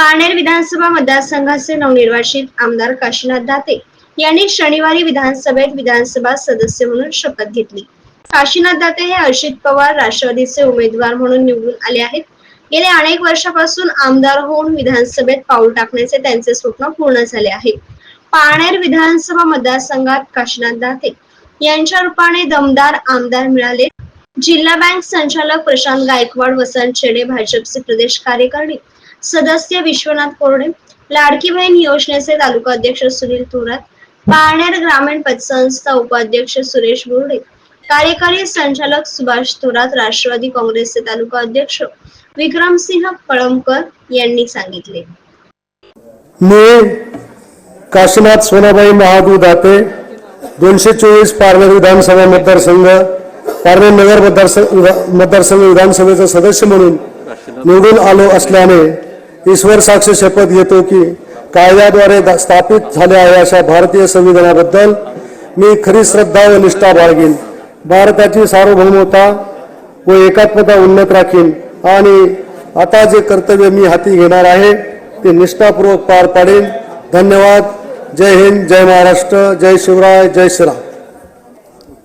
पारनेर विधानसभा मतदारसंघाचे नवनिर्वाचित आमदार काशीनाथ दाते यांनी शनिवारी विधानसभेत विधानसभा सदस्य म्हणून शपथ घेतली. काशीनाथ दाते हे अजित पवार राष्ट्रवादीचे उमेदवार म्हणून निवडून आले आहेत. गेल्या अनेक वर्षापासून आमदार होऊन विधानसभेत पाऊल टाकण्याचे त्यांचे स्वप्न पूर्ण झाले आहे. पारनेर विधानसभा मतदारसंघात काशीनाथ दाते यांच्या रूपाने दमदार आमदार मिळाले. जिल्हा बँक संचालक प्रशांत गायकवाड वसंत छेडे भाजपचे प्रदेश कार्यकारिणी सदस्य विश्वनाथ कोरडे लाडकी बहीण योजनेचे तालुका अध्यक्ष सुनील थोरात पारनेर ग्रामीण पतसंस्था उपाध्यक्ष सुरेश बोर्डे कार्यकारी संचालक सुभाष थोरात राष्ट्रवादी काँग्रेसचे तालुका अध्यक्ष विक्रमसिंह कळमकर यांनी सांगितले. मी काशीनाथ सोनाबाई महादू दाते दोनशे चोवीस पारनेर विधानसभा मतदारसंघ पारनेर नगर मतदारसंघ मतदारसंघ विधानसभेचा सदस्य म्हणून निवडून आलो असल्याने ईश्वर साक्ष शपथ घेतो की कायद्याद्वारे दा- स्थापित झाल्या आहे अशा भारतीय संविधानाबद्दल मी खरी श्रद्धा व निष्ठा बाळगीन. भारताची सार्वभौमता व एकात्मता उन्नत राखीन. आणि आता जे कर्तव्य मी हाती घेणार आहे ते निष्ठापूर्वक पार पाडेन. धन्यवाद. जय हिंद जय महाराष्ट्र जय शिवराय जय श्रीराम.